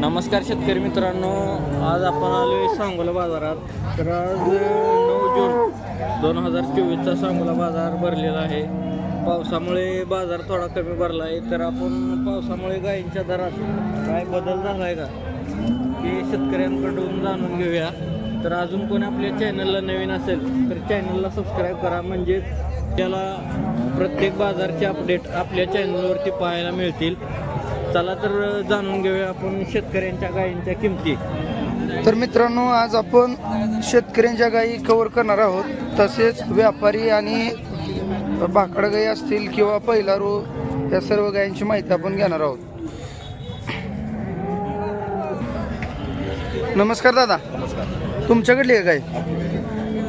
नमस्कार शेतकरी मित्रांनो आज आपण आलो सांगोला बाजारात. तर आज नऊ जून दोन हजार चोवीसचा सांगोला बाजार भरलेला आहे. पावसामुळे बाजार थोडा कमी भरला आहे. तर आपण पावसामुळे गायींच्या दरात काय बदल झाला आहे का हे शेतकऱ्यांकडून जाणून घेऊया. तर अजून कोणी आपल्या चॅनलला नवीन असेल तर चॅनलला सबस्क्राईब करा. म्हणजे त्याला प्रत्येक बाजारचे अपडेट आपल्या चॅनलवरती पाहायला मिळतील. चला तर जाणून घेऊया आपण शेतकऱ्यांच्या गायींच्या किमती. तर मित्रांनो आज आपण शेतकऱ्यांच्या गायी कव्हर करणार आहोत. तसेच व्यापारी आणि भाकड गाई असतील किंवा पहिला रो या सर्व गायींची माहिती आपण घेणार आहोत. नमस्कार दादा. तुमच्याकडली आहे गाय?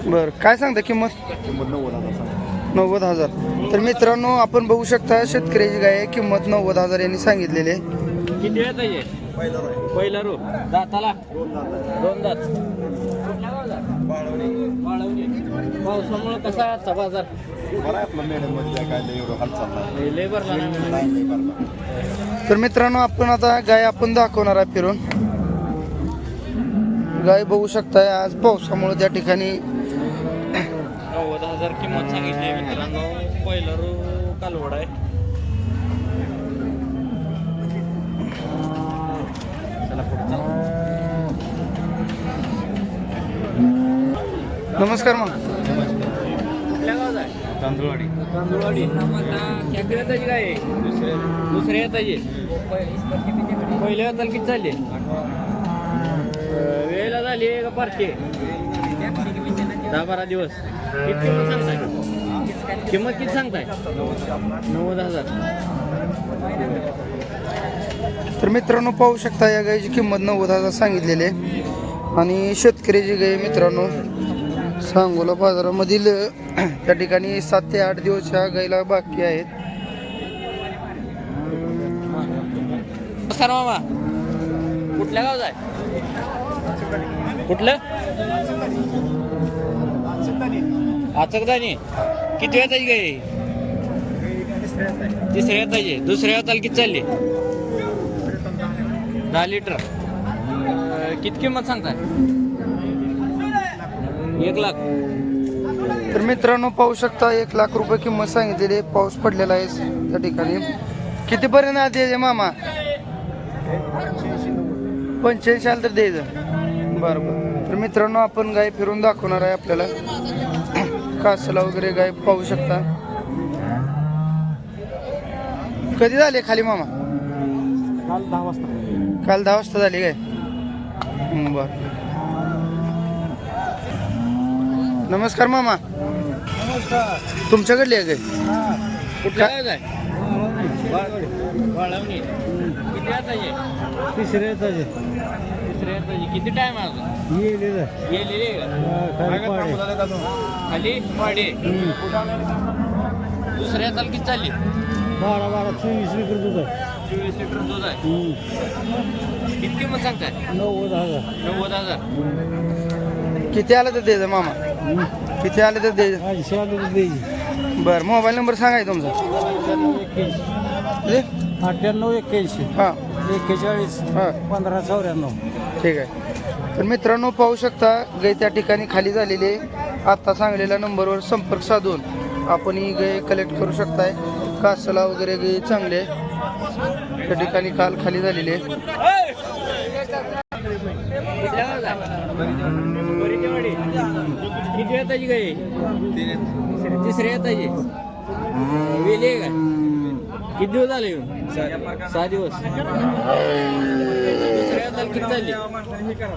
बरं काय सांगता किंमत? नव्वद हजार तर मित्रांनो आपण बघू शकता शेतकऱ्याची गाय किंमत नव्वद हजार यांनी सांगितलेली आहे. किती वेळ पहिला रो दाताला? दोन दात. पावसामुळे कसा आजचा बाजार? लय भरला तर मित्रांनो आपण आता गाय आपण दाखवणार आहे फिरून. गाय बघू शकताय आज पावसामुळे त्या ठिकाणी नव्वद हजार किंमत सांगितली मित्रांनो. पहिला रो कालवड आहे. नमस्कार मग कुठल्या गावात आहे? तांदूळवाडी. तांदूळवाडी. येताची काय? आहे? दुसऱ्या येताची पहिल्या येताला किती चालले? वेळेला झाली का पार्टी? दहा बारा दिवस. किती किंमत सांगताय किंमत किती सांगताय? नव्वद हजार. तर मित्रांनो पाहू शकता या गायची किंमत नव्वद हजार सांगितलेली आहे. आणि शेतकऱ्याची गाय मित्रांनो सांगोला बाजारामधील त्या ठिकाणी सात ते आठ दिवस ह्या गायला बाकी आहेत. नमस्कार मामा. कुठल्या गावात आहे? कुठलं? आचकदानी किती वेळ ताजी गाय तिसऱ्या ताजी दुसऱ्या वेळाला किती चालली? दहा लिटर. किती किंमत सांगताय? एक लाख. तर मित्रांनो पाहू शकता एक लाख रुपये किंमत सांगितलेली पाऊस पडलेला आहे त्या ठिकाणी. कितीपर्यंत आधी आहे मामा? पंच्याऐंशी आलं तर द्यायचं. बरं बरं. तर मित्रांनो आपण गाय फिरून दाखवणार आहे आपल्याला. कासला वगैरे गाय पाहू शकता. कधी झाले खाली मामा? काल दहा वाजता. काल दहा वाजता झाली काय? बरं. नमस्कार मामा. तुमच्याकडली आहे गाय वेळ ताजी तिसऱ्या तिसऱ्या ताजी किती टाइम आहे अजून? येलेलं गेलेली आहे का? खाली वाडे दुसऱ्या ताल किती चालली. बारा बारा चोवीस लिटर दूध आहे. चोवीस लिटर दूध आहे. किती किंमत सांगताय? नव्वद हजार. नव्वद हजार. किती आलं तर द्यायचं मामा? किती आलं तर द्यायचं ऐंशी आलं तर द्यायची बरं मोबाईल नंबर सांगाय तुमचा. अठ्ठ्याण्णव एक्क्याऐंशी किती? अठ्ठ्याण्णव एक्क्याऐंशी. हां. एक्केचाळीस. हां. पंधरा चौऱ्याण्णव. ठीक आहे. तर मित्रांनो पाहू शकता गाय त्या ठिकाणी खाली झालेली आहे. आता सांगलेल्या नंबरवर संपर्क साधून आपण ही गाय कलेक्ट करू शकताय. कासला वगैरे गाय चांगले आहे. त्या ठिकाणी काल खाली झालेली तिसऱ्या ताजी वेली आहे का? किती दिवस झाले येऊन? सहा दिवस. दुसऱ्या किती चालली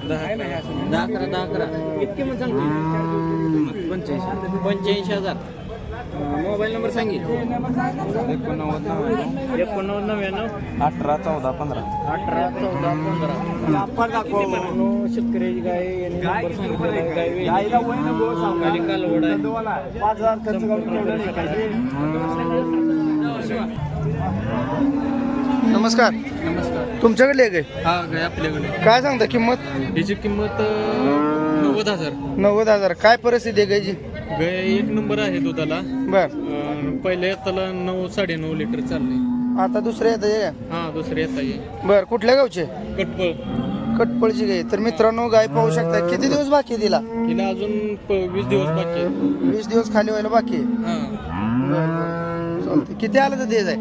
दहा अकरा दहा अकरा. किती सांगते पंच्याऐंशी पंच्याऐंशी हजार. मोबाईल नंबर सांगित एकोणनव्वद नव्याण्णव. एकोणनव्वद नव्याण्णव अठरा चौदा पंधरा. अठरा चौदा पंधरा. शेतकऱ्याची गाय. गाय कालवड आहे. नमस्कार. नमस्कार. तुमच्याकडली आहे गाय हा गाय आपल्याकडे? काय सांगता किंमत? याची किंमत अं, नव्वद हजार. नव्वद हजार. काय परिस्थिती आहे गायची गाय एक नंबर आहे दुधाला. बर. अं, पहिल्या येताला नऊ साडेनऊ लिटर चालले आता दुसरे येत आहे हा दुसरे येत आहे. बर कुठल्या गावचे? कटपळ. कटपळची गाय. तर मित्रांनो गाय पाहू शकता. किती दिवस बाकी आहे तिला अजून प- वीस दिवस बाकी आहे. वीस दिवस खाली व्हायला बाकी आहे. हा. बर बर. चालतंय. किती आलं तर दे जाय.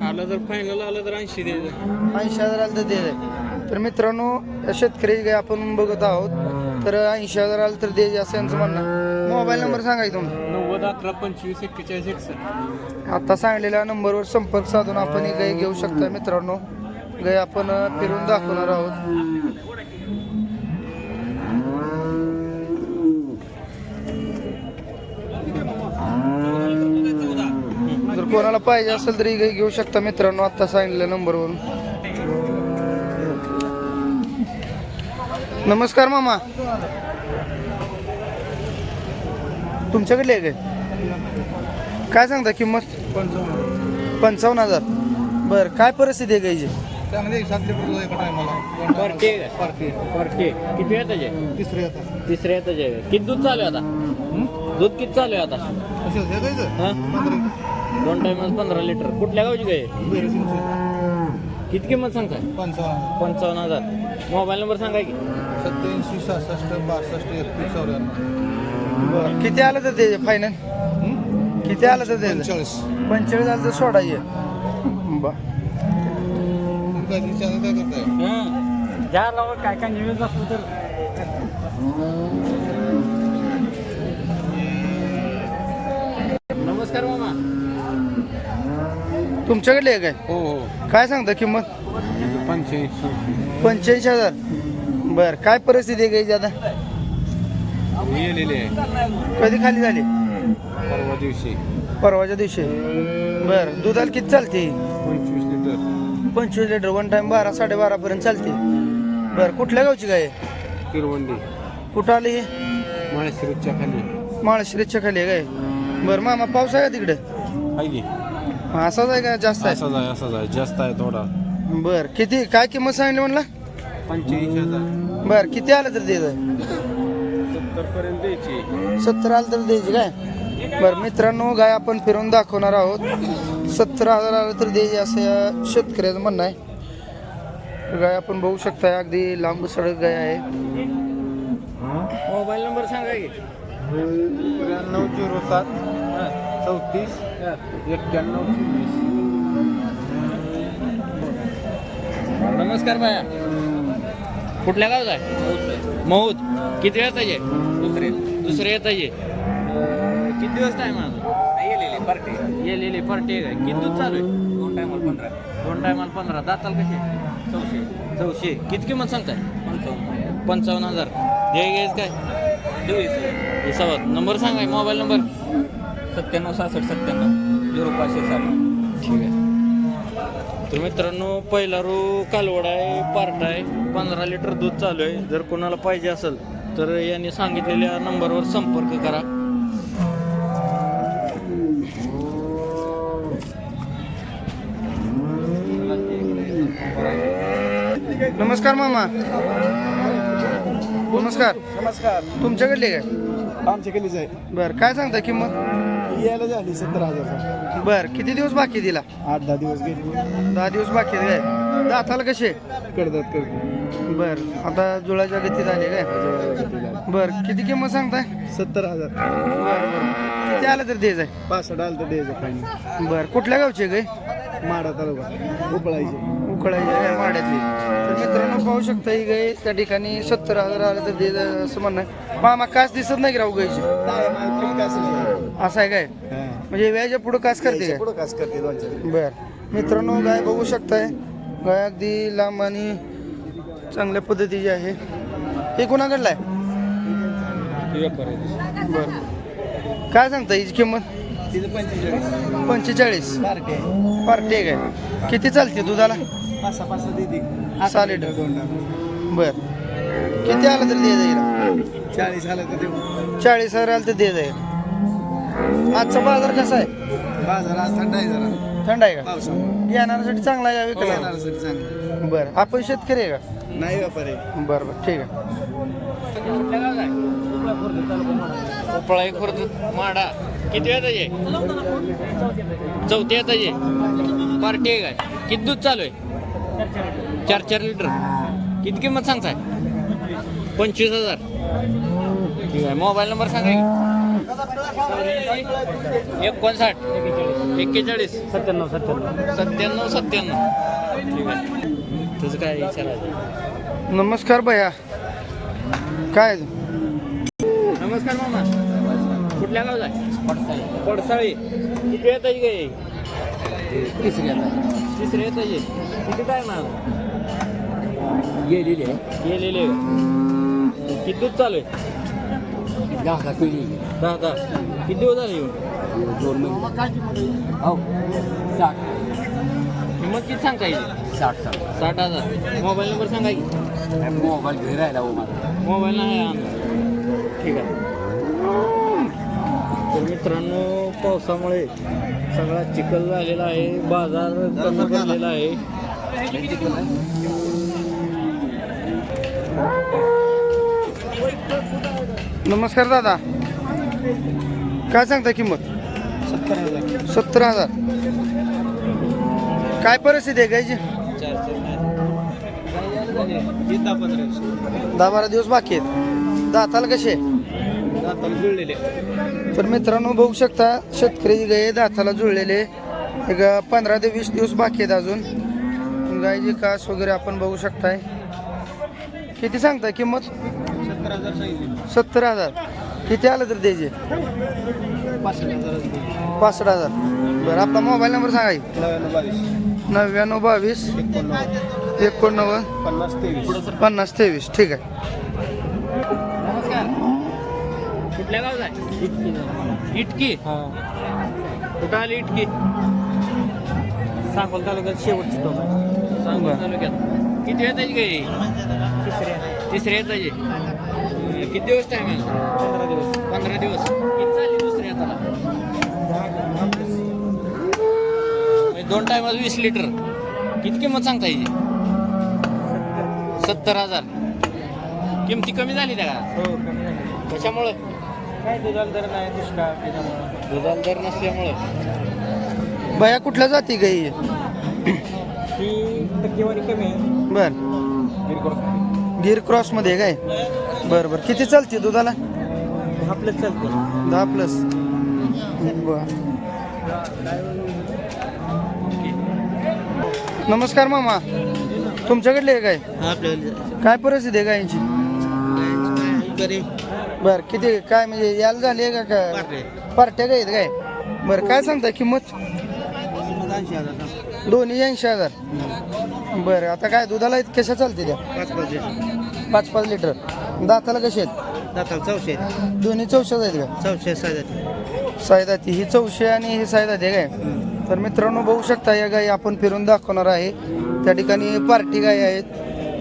आलं जर फायनल आलं तर ऐंशी द्यायचं ऐंशी हजार आलं तर दे जाय तर मित्रांनो या शेतकरी गाय आपण बघत आहोत तर ऐंशी हजार आलं तर दे असं यांचं म्हणणं आहे. मोबाईल नंबर सांगायचं तुम्ही नव्वद अकरा पंचवीस एक्केचाळीस एकसष्ट. आता सांगलेल्या नंबरवर संपर्क साधून आपण ही गाय घेऊ शकता मित्रांनो. गाय आपण अ, फिरून दाखवणार आहोत. कोणाला पाहिजे असेल तरी घेऊ शकता मित्रांनो आता सांगलेल्या नंबरवरून. नमस्कार मामा. तुमच्याकडले आहे काय? काय सांगता किंमत? पंचावन्न हजार. बर काय परिस्थिती आहे गायची पार्टी किती येत आहे तिसरे येतात. तिसऱ्या येत आहे किती दूध चालू आहे आता? दूध किती चालू आहे आता? दोन टायमात पंधरा लिटर कुठल्या गावची गाय? आहे? किती किंमत सांगताय? पंचावन्न पंचावन्न हजार. मोबाईल नंबर सांगा की? सत्याऐंशी सहासष्ट बासष्ट एकतीस चौऱ्याण्णव. बर. किती आलं तर ते फायनल किती आलं तर ते पंचेचाळीस. पंचेचाळीस आलं तर सोडायचे बर. काय विचार काय करताय? ज्या लावं काय काय निवेदन असलं तर. नमस्कार मामा. तुमच्याकडले आहे काय? हो हो. काय सांगता किंमत? पंच्याऐंशी. पंच्याऐंशी हजार. बर काय परिस्थिती आहे गायची आता? गेलेले आहे. कधी खाली झाली? परवा दिवशी. परवाच्या दिवशी. बर दुधाला किती चालते? पंचवीस लिटर. पंचवीस लिटर वन टाइम बारा साडेबारा पर्यंत चालते. बर कुठल्या गावची गाय आहे? किरवंडी कुठं आली ही? माळशिरच्या खाली. माळशिरीच्या खाली आहे काय? बरं मामा पाऊस आहे का तिकडे? आहे की? असाच आहे का? जास्त आहे? असाच आहे असाच आहे. जास्त आहे थोडा. बर किती काय किंमत सांगितली म्हणला? हजार. बर किती आलं तर द्यायचं सत्तर पर्यंत द्यायची. सत्तर आलं तर द्यायची काय? बरं मित्रांनो गाय आपण फिरून दाखवणार आहोत. सत्तर हजार आलं तर द्यायची असं या शेतकऱ्याचं म्हणणं आहे. गाय आपण बघू शकता अगदी लांब सडक गाय आहे. मोबाईल नंबर सांगा की. त्र्याण्णव झिरो सात चौतीस एक्क्याण्णव नमस्कार बाया कुठल्या गावचा आहे? महूत किती वेळ आहे दुसरे. दुसरे येत आहे किती दिवस आहे पार्टी येलेली पार्टी आहे काय किती दूध चालू आहे? दोन टायमाला पंधरा. दोन टायमाला पंधरा. दाताल कसे? चौशे. चौशे. किती किंमत सांगताय? पंचावन्न. पंचावन्न हजार. द्याय घ्यायच काय? हिसाबात नंबर सांगाय. Mobile number? सत्त्याण्णव सहासष्ट सत्त्याण्णव झिरो पाचशे साठ. ठीक आहे. तर मित्रांनो पहिला रो कालवड आहे पार्ट आहे. पंधरा लिटर दूध चालू आहे. जर कोणाला पाहिजे असेल तर यांनी सांगितलेल्या नंबरवर संपर्क करा. नमस्कार मामा. नमस्कार. नमस्कार. तुमच्याकडले काय? आमच्या केलीच आहे. बरं काय सांगता किंमत? यायला झाली सत्तर हजार बरं किती दिवस बाकी दिला आठ दहा दिवस गेली. दहा दिवस बाकी आहे काय? दाताला कसे? करतात करतात बर आता जुळाच्या गतीत आले काय? बर किती किंमत सांगताय? सत्तर हजार. बर बर. किती आलं तर द्यायचं आहे? पासष्ट आलं तर द्यायचं फायनल बर कुठल्या गावचे गाय माडा तालुका. उपळायचे. उकळायचे आहे माड्यातली तर मित्रांनो पाहू शकता ही गाय त्या ठिकाणी सत्तर हजार आलं तर द्यायचं असं म्हणणं आहे. मामा कास दिसत नाही की राहू गायची? असं आहे काय? म्हणजे व्याजा पुढं कास करते काय? पुढं कास करते बर. मित्रांनो गाय बघू शकताय. गाय अगदी लांब आणि चांगल्या पद्धतीची आहे. हे कोणाकडलं आहे? बर. काय सांगता हिची किंमत? पंचेचाळीस. पार्टी काय? किती चालते दुधाला? लिटर. बर. किती आलं तर दे जाईल? चाळीस आलं तर चाळीस हजार आलं तर दे जाईल. आजचा बाजार कसा आहे? बाजार आज थंड आहे जरा. थंड आहे का? येणाऱ्यासाठी चांगला आहे का हो, विकायला येणाऱ्यासाठी चांगलं बरं. आपण शेतकरी आहे का? नाही व्यापार. बरं बरं. ठीक आहे. उपळा एक खुर्द माडा. किती वेळ आहे चौथी येत आहे पार्टी आहे काय? किती दूध चालू आहे? चार चार लिटर. किती किंमत सांगताय? पंचवीस हजार. ठीक आहे. मोबाईल नंबर सांगा की. एकोणसाठ. एक्केचाळीस. सत्त्याण्णव सत्त्याण्णव. सत्त्याण्णव सत्त्याण्णव. ठीक आहे तुझं काय विचारायचं नमस्कार भैया. काय? नमस्कार मामा. कुठल्या गावचा आहे? पडसाळी. किती येत आहे काय तिसरे येत आहे किती काय ना गेलेली गेलेले किती दूध चालू आहे? दहा पिढी दहा दहा किती दिवस झाले येऊन दोन महिने हो साठ किंमत किती सांगता येईल साठ साठ साठ हजार मोबाईल नंबर सांगा की मोबाईल घरी राहिला हो माझा मोबाईल नाही आहे आमचा ठीक आहे तर मित्रांनो पावसामुळे सगळा चिखल झालेला आहे बाजार कमी भरलेला आहे नमस्कार दादा. काय सांगता किंमत? सत्तर हजार. सत्तर हजार काय परिस्थिती आहे गायची दहा बारा दिवस बाकी आहेत. दाताला कसे? दाताला जुळलेले तर मित्रांनो बघू शकता शेतकरी गाय दाताला जुळलेले. एक पंधरा ते वीस दिवस बाकी आहेत अजून. गायची कास वगैरे आपण बघू शकताय. किती सांगताय किंमत? सत्तर हजार किती आलं तर द्यायचे पासष्ट हजार. बरं आपला मोबाईल नंबर सांगा. नव्याण्णव बावीस. एकोणनव्वद. एकोणनव्वद. पन्नास तेवीस. पन्नास तेवीस. ठीक आहे. नमस्कार. कुठल्या गावचा आहे? इटकी. कुठं आली इटकी? सांगोल तालुक्यात शेवटची आहे. सांगोल तालुक्यात. किती येत आहे काही तिसऱ्या. तिसरे येत आहे किती दिवस टाइम आहे? पंधरा दिवस. पंधरा दिवस. किती झाली दुसरी येताला म्हणजे दोन टायमात वीस लिटर किती किंमत सांगता याची सत्तर हजार. किमती कमी झाली त्या का हो कशामुळं? काय दुधाला दर नाही दुष्काळ दुधाला दर नसल्यामुळं. बया कुठल्या जाती गाई ही? टक्केवारी कमी आहे. बर. गिर क्रॉसमध्ये काय? बर बर. किती चालते दुधाला? आपलंच चालतं. दहा प्लस. बर. नमस्कार मामा. तुमच्याकडले आहे काय? आपल्याला काय परिस्थिती आहे गायींची गरीब. बर किती काय म्हणजे याला झाली आहे का काय? पार्ट्या काय आहेत काय? बरं काय सांगता किंमत? ऐंशी हजार दोन्ही ऐंशी हजार. बरं आता काय दुधाला कशा चालते त्या? पाच पाच पाच पाच लिटर. दाताला कसे आहेत? दाताला चौशे दोन्ही चौशाच आहेत का? चौशे साडेजाती सायदाती ही चौशे आणि ही सायदाती आहे काय? तर मित्रांनो बघू शकता या गाई आपण फिरून दाखवणार आहे. त्या ठिकाणी पार्टी गाई आहेत.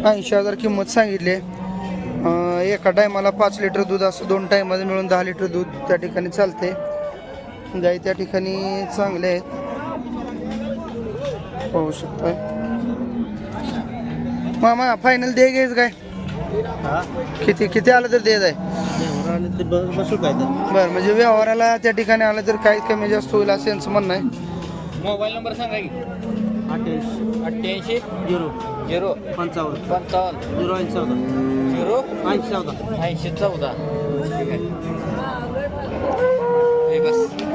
ऐंशी हजार किंमत सांगितली. आहे. अं, एका टायमाला पाच लिटर दूध असं दोन टायमाला मिळून दहा लिटर दूध त्या ठिकाणी चालते गाई त्या ठिकाणी चांगले आहेत. पाहू शकता. मामा फायनल दे घ्यायचं काय किती किती आलं तर द्यायचं आहे? बसू काय तर. बरं म्हणजे व्यवहाराला त्या ठिकाणी आलं तर काही कमी जास्त होईल असं यांचं म्हणणं आहे. मोबाईल नंबर सांगा की. अठ्ठ्याऐंशी. अठ्ठ्याऐंशी. झिरो. झिरो. पंचावन्न. पंचावन्न. झिरो ऐंशी चौदा. झिरो. ऐंशी चौदा. ऐंशी चौदा. ठीक आहे. हे बस.